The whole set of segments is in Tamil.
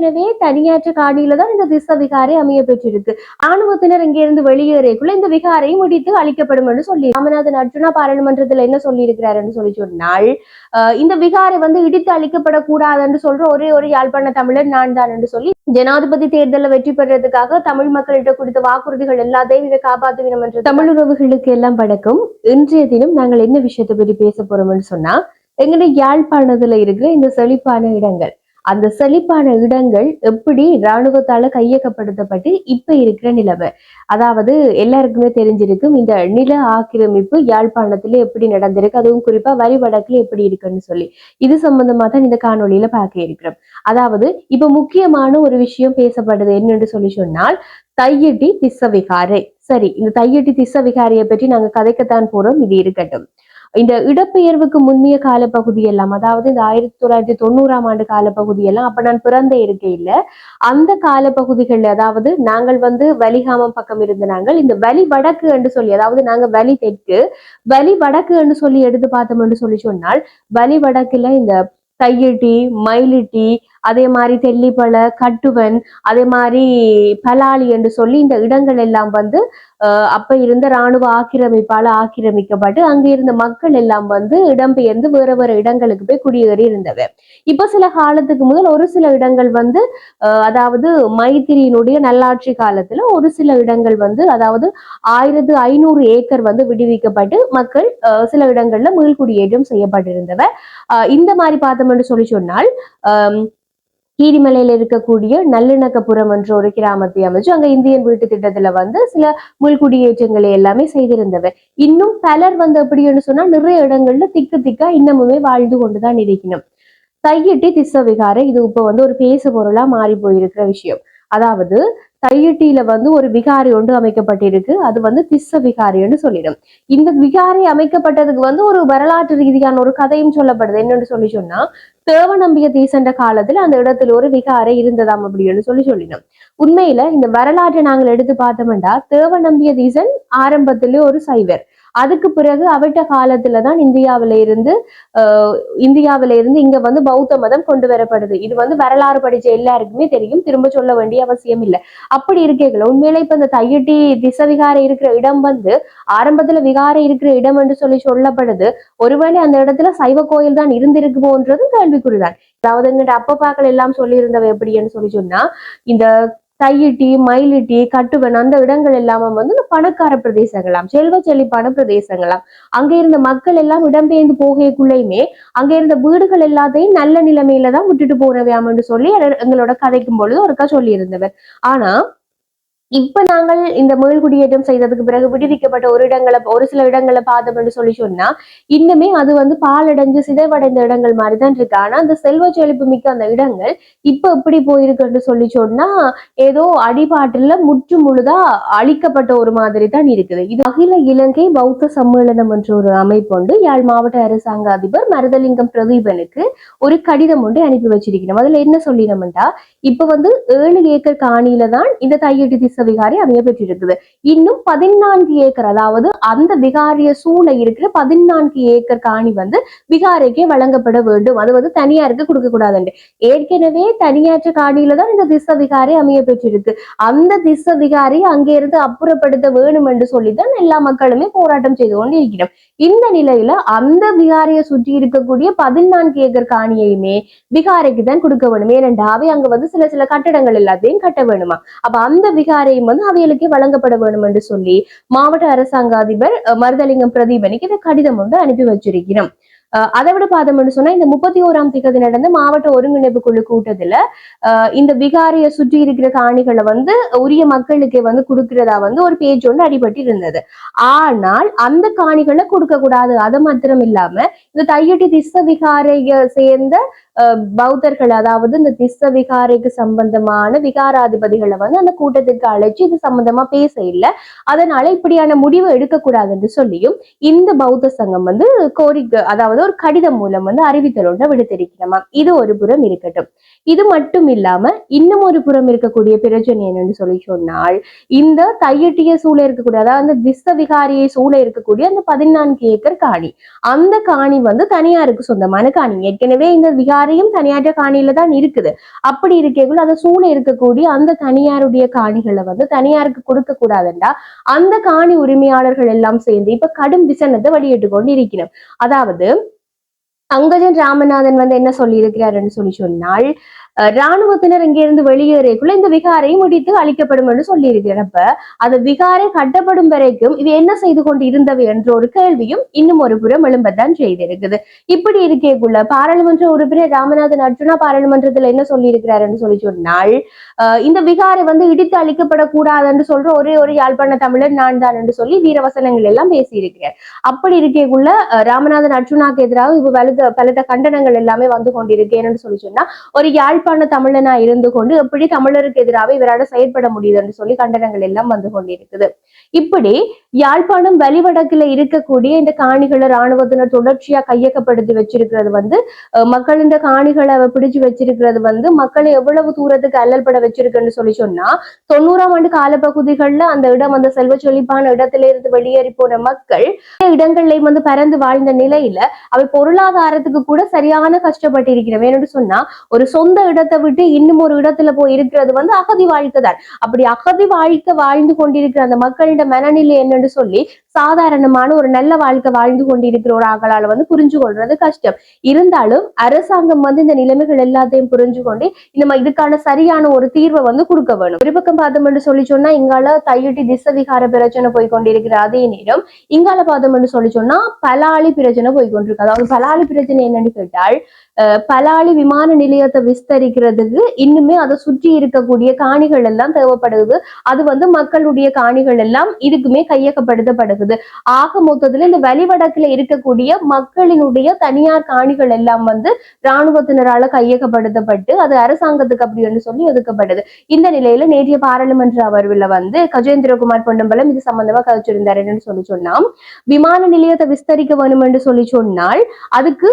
ஏற்கனவே தனியாற்ற காணியில தான் இந்த திஸ்ஸ விகாரை அமைய பெற்றிருக்கு. ஆணுவத்தினர் இங்கிருந்து வெளியேறக்குள்ள இந்த விகாரை முடித்து அளிக்கப்படும் என்று சொல்லி ராமநாதன் அர்ஜுனா பாராளுமன்றத்துல என்ன சொல்லி இருக்கிறாருன்னு சொல்லி சொன்னால் இந்த விகாரை வந்து இடித்து அளிக்கப்படக்கூடாதுன்னு சொல்ற ஒரே ஒரு யாழ்ப்பாண தமிழர் நான் தான் என்று சொல்லி ஜனாதிபதி தேர்தலில் வெற்றி பெறதுக்காக தமிழ் மக்கள்கிட்ட கொடுத்த வாக்குறுதிகள் எல்லாத்தையும் இதை காப்பாற்றுவினோம் என்று தமிழ் உறவுகளுக்கு எல்லாம் படக்கும் இன்றைய தினம் நாங்கள் என்ன விஷயத்தை பற்றி பேச போறோம்னு சொன்னா எங்களுடைய யாழ்ப்பாணத்துல இருக்கிற இந்த செழிப்பான இடங்கள் அந்த செழிப்பான இடங்கள் எப்படி இராணுவத்தால கையகப்படுத்தப்பட்டு இப்ப இருக்கிற நிலைமை? அதாவது எல்லாருக்குமே தெரிஞ்சிருக்கும் இந்த நில ஆக்கிரமிப்பு யாழ்ப்பாணத்துல எப்படி நடந்திருக்கு அதுவும் குறிப்பா வரி வடக்குல எப்படி இருக்குன்னு சொல்லி. இது சம்பந்தமா தான் இந்த காணொளியில பார்க்க இருக்கிறோம். அதாவது இப்ப முக்கியமான ஒரு விஷயம் பேசப்படுது என்னன்னு சொல்லி சொன்னால் தையட்டி திசவிகாரை. சரி இந்த தையட்டி திசவிகாரியை பற்றி நாங்க கதைக்கத்தான் போறோம். இது இருக்கட்டும். இந்த இடப்பெயர்வுக்கு முந்தைய காலப்பகுதி எல்லாம் அதாவது இந்த ஆயிரத்தி தொள்ளாயிரத்தி தொண்ணூறாம் ஆண்டு காலப்பகுதி எல்லாம் அப்ப நான் பிறந்த இருக்கையில அந்த காலப்பகுதிகள்ல அதாவது நாங்கள் வந்து வலிகாமம் பக்கம் இருந்த நாங்கள் இந்த வலி வடக்கு என்று சொல்லி அதாவது நாங்க வலி தெற்கு வலி வடக்கு என்று சொல்லி எடுத்து பார்த்தோம் என்று சொல்லி சொன்னால் வலி வடக்குல இந்த தையட்டி மயிலிட்டி அதே மாதிரி தெல்லிப்பழ கட்டுவன் அதே மாதிரி பலாலி என்று சொல்லி இந்த இடங்கள் எல்லாம் வந்து அப்ப இருந்த ராணுவ ஆக்கிரமிப்பால ஆக்கிரமிக்கப்பட்டு அங்க இருந்த மக்கள் எல்லாம் வந்து இடம்பெயர்ந்து வேற வேற இடங்களுக்கு போய் குடியேறி இருந்தவ இப்ப சில காலத்துக்கு முதல் ஒரு சில இடங்கள் வந்து அஹ், அதாவது மைத்திரியினுடைய நல்லாட்சி காலத்துல ஒரு சில இடங்கள் வந்து அதாவது ஆயிரத்து ஐநூறு ஏக்கர் வந்து விடுவிக்கப்பட்டு மக்கள் அஹ், சில இடங்கள்ல மீள்குடியேற்றம் செய்யப்பட்டிருந்தவ இந்த மாதிரி பார்த்தோம்னு சொல்லி சொன்னால் கீரிமலையில் இருக்கக்கூடிய நல்லிணக்கப்புறம் என்ற ஒரு கிராமத்தை அமைச்சு அங்க இந்தியன் வீட்டு திட்டத்துல வந்து சில மீள்குடியேற்றங்களை எல்லாமே செய்திருந்தவர். இன்னும் பலர் வந்து எப்படின்னு சொன்னா நிறைய இடங்கள்ல திக்கு திக்கா இன்னமுமே வாழ்ந்து கொண்டுதான் இருக்கணும் தையிட்டி திஸ்ஸவிகாரை இது இப்ப வந்து ஒரு பேசு பொருளா மாறி போயிருக்கிற விஷயம். அதாவது தையிட்டியில வந்து ஒரு விகாரி ஒன்று அமைக்கப்பட்டிருக்கு. அது வந்து திஸ்ஸ விகாரின்னு சொல்லிடும். இந்த விகாரி அமைக்கப்பட்டதுக்கு வந்து ஒரு வரலாற்று ரீதியான ஒரு கதையும் சொல்லப்படுது. என்னன்னு சொல்லி சொன்னா தேவ நம்பிய தீசண்ட காலத்துல அந்த இடத்துல ஒரு விகாரை இருந்ததாம் அப்படின்னு சொல்லி சொல்லினோம் உண்மையில இந்த வரலாற்றை நாங்கள் எடுத்து பார்த்தோம்டா தேவநம்பிய தீசன் ஆரம்பத்திலே ஒரு சைவர். அதுக்கு பிறகு அவட்ட காலத்துல தான் இந்தியாவில இருந்து இந்தியாவில இருந்து இங்க வந்து பௌத்த மதம் கொண்டு வரப்படுது. இது வந்து வரலாறு படிச்ச எல்லாருக்குமே தெரியும். திரும்ப சொல்ல வேண்டிய அவசியம் இல்லை. அப்படி இருக்கீங்களா உண்மையில இப்ப இந்த தையட்டி திச விகாரம் இருக்கிற இடம் வந்து ஆரம்பத்துல விகாரம் இருக்கிற இடம் என்று சொல்லி சொல்லப்படுது. ஒருவேளை அந்த இடத்துல சைவ கோயில் தான் இருந்திருக்குமோன்றதும் கேள்விக்குறிதான். அதாவது எங்கிட்ட அப்பப்பாக்கள் எல்லாம் சொல்லியிருந்தவ எப்படின்னு சொல்லி சொன்னா இந்த தையிட்டி மயிலிட்டி கட்டுவன் அந்த இடங்கள் எல்லாமே வந்து இந்த பணக்கார பிரதேசங்களாம் செல்வ செழிப்பான பிரதேசங்களாம். அங்க இருந்த மக்கள் எல்லாம் இடம்பெயர்ந்து போகைக்குள்ளேயுமே அங்க இருந்த வீடுகள் எல்லாத்தையும் நல்ல நிலைமையில தான் விட்டுட்டு என்று சொல்லி எங்களோட கதைக்கும் பொழுது ஒருக்கா சொல்லி இருந்தவர் ஆனா இப்ப நாங்கள் இந்த மேல்குடியேற்றம் செய்ததுக்கு பிறகு விடுவிக்கப்பட்ட ஒரு இடங்களை ஒரு சில இடங்களை பார்த்தோம் என்று சொல்லி சொன்னா இன்னுமே அது வந்து பாலடைஞ்சு சிதைவடைந்த இடங்கள் மாதிரி தான் இருக்கு. ஆனா அந்த செல்வ செழிப்பு மிக்க அந்த இடங்கள் இப்ப எப்படி போயிருக்குன்னு சொல்லி சொன்னா ஏதோ அடிபாட்டுல முற்று முழுதா அழிக்கப்பட்ட ஒரு மாதிரி தான் இருக்குது. இது அகில இலங்கை பௌத்த சம்மேளனம் என்ற ஒரு அமைப்பு வந்து யாழ் மாவட்ட அரசாங்க அதிபர் மருதலிங்கம் பிரதீபனுக்கு ஒரு கடிதம் ஒன்று அனுப்பி வச்சிருக்கிறோம். அதுல என்ன சொல்லினோம்டா இப்ப வந்து ஏழு ஏக்கர் காணியில தான் இந்த தையட்டி திச விகாரை அமைய பெற்றிருக்குது. இன்னும் பதினான்கு ஏக்கர் அதாவது அந்த விகாரிய சூழ இருக்கிற பதினான்கு ஏக்கர் காணி வந்து விகாரிக்கே வழங்கப்பட வேண்டும். அது வந்து தனியாருக்கு கொடுக்க கூடாதுண்டு ஏற்கனவே தனியாற்ற காணியில தான் இந்த திச விகாரி அமைய பெற்றிருக்கு. அந்த திச விகாரி அங்கிருந்து அப்புறப்படுத்த வேணும் என்று சொல்லித்தான் எல்லா மக்களுமே போராட்டம் செய்து கொண்டு இருக்கிறோம் இந்த நிலையில அந்த விகாரியை சுற்றி இருக்கக்கூடிய பதினான்கு ஏக்கர் காணியையுமே விகாரிக்கு தான் கொடுக்க வேணும். ஏனென்றாவே அங்க வந்து சில சில கட்டடங்கள் எல்லாத்தையும் கட்ட வேணுமா? அப்ப அந்த விகாரி விகாரையும் வந்து அவைகளுக்கு வழங்கப்பட வேண்டும் என்று சொல்லி மாவட்ட அரசாங்க அதிபர் மருதலிங்கம் பிரதீபனுக்கு இந்த கடிதம் வந்து அனுப்பி வச்சிருக்கிறோம். அதை விட பார்த்தோம்னு சொன்னா இந்த முப்பத்தி ஓராம் திகதி நடந்த மாவட்ட ஒருங்கிணைப்பு குழு கூட்டத்துல இந்த விகாரையை சுற்றி இருக்கிற காணிகளை வந்து உரிய மக்களுக்கு வந்து கொடுக்கிறதா வந்து ஒரு பேஜ் ஒன்று அடிபட்டு இருந்தது ஆனால் அந்த காணிகளை கொடுக்க கூடாது அது மாத்திரம் இல்லாம இந்த தையட்டி திஸ்த விகாரைய சேர்ந்த அஹ், பௌத்தர்கள் அதாவது இந்த திஸ்த விகாரைக்கு சம்பந்தமான விகாராதிபதிகளை வந்து அந்த கூட்டத்துக்கு அழைச்சு இது சம்பந்தமா பேச இல்லை. அதனால இப்படியான முடிவு எடுக்கக்கூடாதுன்னு சொல்லியும் இந்த பௌத்த சங்கம் வந்து கோரிக்கை அதாவது ஒரு கடிதம் மூலம் வந்து அறிவித்தல் ஒன்றை விடுத்திருக்கிறோமா இது ஒரு புறம் இருக்கட்டும். இது மட்டும் இல்லாம இன்னும் ஒரு புறம் இருக்கக்கூடிய பிரச்சனை என்னன்னு சொல்லி சொன்னால் இந்த தையட்டிய சூழ இருக்கக்கூடிய அதாவது அந்த திஸ்ஸ விகாரியை சூழ இருக்கக்கூடிய அந்த பதினான்கு ஏக்கர் காணி. அந்த காணி வந்து தனியாருக்கு சொந்தமான காணி. ஏற்கனவே இந்த விகாரியும் தனியாற்ற காணியில தான் இருக்குது. அப்படி இருக்கக்குள்ள அதை சூழ இருக்கக்கூடிய அந்த தனியாருடைய காணிகளை வந்து தனியாருக்கு கொடுக்க கூடாதுண்டா? அந்த காணி உரிமையாளர்கள் எல்லாம் சேர்ந்து இப்ப கடும் விசனத்தை வெளியிட்டு கொண்டு இருக்கணும் அதாவது அங்கஜன் ராமநாதன் வந்து என்ன சொல்லியிருக்கிறாருன்னு சொல்லி சொன்னால் ராணுவத்தினர் இங்கிருந்து வெளியேறக்குள்ள இந்த விகாரை முடித்து அளிக்கப்படும் என்று சொல்லி அப்ப அந்த விகாரை கட்டப்படும் வரைக்கும் இது என்ன செய்து கொண்டு இருந்தவை என்ற ஒரு கேள்வியும் இன்னும் ஒரு புறம் எழும்பத்தான் செய்திருக்குது. இப்படி இருக்கேக்குள்ள பாராளுமன்ற உறுப்பினர் ராமநாதன் அர்ஜுனா பாராளுமன்றத்துல என்ன சொல்லி என்று சொல்லி சொன்னால் இந்த விகாரை வந்து இடித்து அளிக்கப்படக்கூடாது என்று சொல்ற ஒரே ஒரு யாழ்ப்பாண தமிழர் நான் தான் என்று சொல்லி வீரவசனங்கள் எல்லாம் பேசியிருக்கிறார். அப்படி இருக்கேக்குள்ள ராமநாதன் அர்ஜுனாக்கு எதிராக இப்ப பலத்த பலத்த கண்டனங்கள் எல்லாமே வந்து கொண்டிருக்கேன்னு சொல்லி சொன்னா ஒரு யாழ்ப்பாண தமிழனா இருந்து கொண்டு எப்படி தமிழருக்கு எதிராக இவரால செயற்பட முடியுது என்று சொல்லி கண்டனங்கள் எல்லாம் வந்து கொண்டிருக்குது. இப்படி யாழ்ப்பாணம் வலிவடக்குல இருக்கக்கூடிய இந்த காணிகளை ராணுவத்தினர் தொடர்ச்சியா கையகப்படுத்தி வச்சிருக்கிறது வந்து மக்கள் இந்த காணிகளை பிடிச்சு வச்சிருக்கிறது வந்து மக்களை எவ்வளவு தூரத்துக்கு அல்லல்பட வச்சிருக்குன்னு சொல்லி சொன்னா தொண்ணூறாம் ஆண்டு காலப்பகுதிகளில் அந்த இடம் அந்த செல்வ செழிப்பான இடத்துல இருந்து வெளியேறி போன மக்கள் இடங்கள்ல வந்து பறந்து வாழ்ந்த நிலையில அவை பொருளாதாரத்துக்கு கூட சரியான கஷ்டப்பட்டு இருக்கிறவன் சொன்னா ஒரு சொந்த இடம் இடத்தை விட்டு இன்னும் ஒரு இடத்துல போய் இருக்கிறது வந்து அகதி வாழ்க்கை தான். அப்படி அகதி வாழ்க்கை வாழ்ந்து கொண்டிருக்கிற அந்த மக்களிட மனநிலை என்னன்னு சொல்லி சாதாரணமான ஒரு நல்ல வாழ்க்கை வாழ்ந்து கொண்டிருக்கிற ஒரு ஆகளால வந்து புரிஞ்சு கொள்றது கஷ்டம். இருந்தாலும் அரசாங்கம் வந்து இந்த நிலைமைகள் எல்லாத்தையும் புரிஞ்சு கொண்டு இந்த இதுக்கான சரியான ஒரு தீர்வை வந்து கொடுக்க வேணும். ஒரு பக்கம் பார்த்தோம்னு சொல்லி சொன்னா இங்கால தையட்டி திசவிகார பிரச்சனை போய் கொண்டிருக்கிற அதே நேரம் இங்கால என்று சொல்லி சொன்னா பலாளி பிரச்சனை போய் கொண்டிருக்கு. அதாவது பலாளி பிரச்சனை என்னன்னு கேட்டால் பலாளி விமான நிலையத்தை விஸ்தரிக்கிறதுக்கு இன்னுமே அதை சுற்றி இருக்கக்கூடிய காணிகள் எல்லாம் தேவைப்படுது. அது வந்து மக்களுடைய காணிகள் எல்லாம் இதுக்குமே கையகப்படுத்தப்படுகிறது ஆக மொத்தத்துல இந்த வழிவடக்குல இருக்கக்கூடிய மக்களினுடைய தனியார் காணிகள் எல்லாம் வந்து இராணுவத்தினரால கையகப்படுத்தப்பட்டு அது அரசாங்கத்துக்கு அப்படின்னு சொல்லி ஒதுக்கப்படுது. இந்த நிலையில நேற்றைய பாராளுமன்ற அமர்வுல வந்து கஜேந்திரகுமார் பொன்னம்பலம் இது சம்பந்தமா கழிச்சிருந்தார் என்னன்னு சொல்லி சொன்னா விமான நிலையத்தை விஸ்தரிக்க வேணும் என்று சொல்லி சொன்னால் அதுக்கு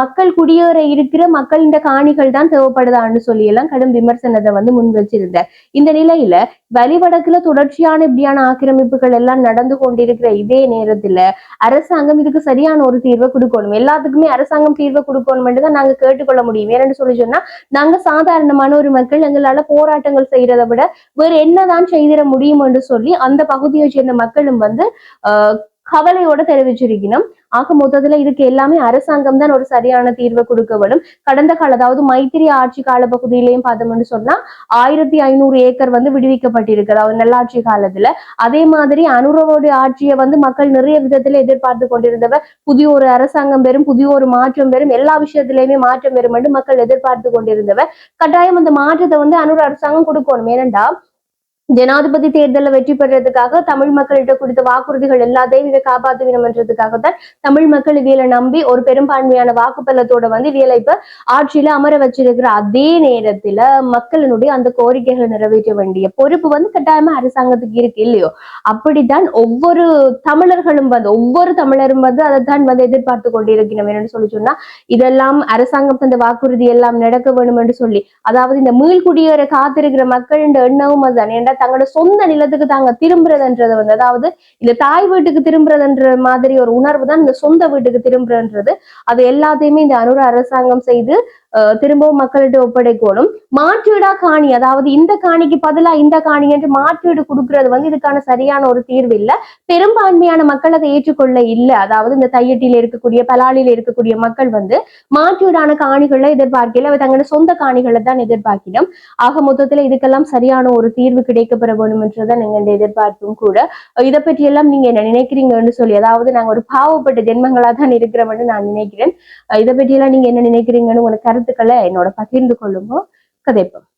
மக்கள் குடியேற இருக்கிற மக்களின் காணிகள் தான் தேவைப்படுதான்னு சொல்லி எல்லாம் கடும் விமர்சனத்தை வந்து முன் வச்சிருந்தார் இந்த நிலையில வழிவடக்குல தொடர்ச்சியான இப்படியான ஆக்கிரமிப்புகள் எல்லாம் நடந்து கொண்டிருக்கிற இதே நேரத்துல அரசாங்கம் இதுக்கு சரியான ஒரு தீர்வை கொடுக்கணும். எல்லாத்துக்குமே அரசாங்கம் தீர்வை கொடுக்கணும் தான் நாங்க கேட்டுக்கொள்ள முடியும். ஏன்னு சொல்லி சொன்னா நாங்க சாதாரணமான ஒரு மக்கள் எங்களால போராட்டங்கள் செய்யறதை விட வேற என்னதான் செய்திட முடியும் என்று சொல்லி அந்த பகுதியை சேர்ந்த மக்களும் வந்து ஆஹ் கவலையோட தெரிவிச்சிருக்கணும். ஆக மொத்தத்துல இதுக்கு எல்லாமே அரசாங்கம் தான் ஒரு சரியான தீர்வை கொடுக்கப்படும் கடந்த கால அதாவது மைத்திரி ஆட்சி கால பகுதியிலையும் பார்த்தோம்னு சொன்னா ஆயிரத்தி ஐநூறு ஏக்கர் வந்து விடுவிக்கப்பட்டிருக்கு. அதாவது நல்லாட்சி காலத்துல. அதே மாதிரி அனுரவோட ஆட்சியை வந்து மக்கள் நிறைய விதத்துல எதிர்பார்த்து கொண்டிருந்தவர் புதிய ஒரு அரசாங்கம் பெறும் புதிய ஒரு மாற்றம் பெறும் எல்லா விஷயத்திலயுமே மாற்றம் பெறும் என்று மக்கள் எதிர்பார்த்து கொண்டிருந்தவர். கட்டாயம் அந்த மாற்றத்தை வந்து அனுர அரசாங்கம் கொடுக்கணும். ஏனென்றா ஜனாதிபதி தேர்தலில் வெற்றி பெறதுக்காக தமிழ் மக்கள்கிட்ட கொடுத்த வாக்குறுதிகள் எல்லாத்தையும் இதை காப்பாற்ற தான் தமிழ் மக்கள் இவியலை நம்பி ஒரு பெரும்பான்மையான வாக்குப்பலத்தோட வந்து இவியலை இப்ப ஆட்சியில அமர வச்சிருக்கிற அதே நேரத்துல மக்களினுடைய அந்த கோரிக்கைகளை நிறைவேற்ற வேண்டிய பொறுப்பு வந்து கட்டாயமா அரசாங்கத்துக்கு இருக்கு இல்லையோ? அப்படித்தான் ஒவ்வொரு தமிழர்களும் வந்து ஒவ்வொரு தமிழரும் வந்து அதைத்தான் வந்து எதிர்பார்த்து கொண்டிருக்கிறோம். என்னன்னு சொல்லி சொன்னா இதெல்லாம் அரசாங்கம் தந்த வாக்குறுதி எல்லாம் நடக்க வேணும் என்று சொல்லி அதாவது இந்த மீள்குடியேற காத்திருக்கிற மக்களின் எண்ணமும் அதுதான். தங்களோட சொந்த நிலத்துக்கு தாங்க திரும்புறதுன்றது வந்து. அதாவது இந்த தாய் வீட்டுக்கு திரும்புறதுன்ற மாதிரி ஒரு உணர்வு தான் இந்த சொந்த வீட்டுக்கு திரும்புறன்றது. அது எல்லாத்தையுமே இந்த அனுர அரசாங்கம் செய்து திரும்பவும் மக்கள்கிட்ட ஒப்படைக்கணும். மாற்றீடா காணி. அதாவது இந்த காணிக்கு பதிலா இந்த காணி என்று மாற்றீடு கொடுக்கறது வந்து இதுக்கான சரியான ஒரு தீர்வு இல்ல. பெரும்பான்மையான மக்கள் அதை ஏற்றுக்கொள்ள இல்லை. அதாவது இந்த தையட்டில இருக்கக்கூடிய பலாலில இருக்கக்கூடிய மக்கள் வந்து மாற்றீடான காணிகளை எதிர்பார்க்கல. தங்களோட சொந்த காணிகளை தான் எதிர்பார்க்கணும் ஆக மொத்தத்துல இதுக்கெல்லாம் சரியான ஒரு தீர்வு கிடைக்கப்பெற வேணும் என்றுதான் எங்களுடைய எதிர்பார்ப்பும் கூட இதை பற்றி எல்லாம் நீங்க என்ன நினைக்கிறீங்கன்னு சொல்லி அதாவது நாங்க ஒரு பாவப்பட்ட ஜென்மங்களா தான் இருக்கிறோம்னு நான் நினைக்கிறேன். இதை பற்றி எல்லாம் நீங்க என்ன நினைக்கிறீங்கன்னு உங்களுக்கு கருத்துக்களை என்னோட பகிர்ந்து கொள்ளுங்க. கதைப்போம்.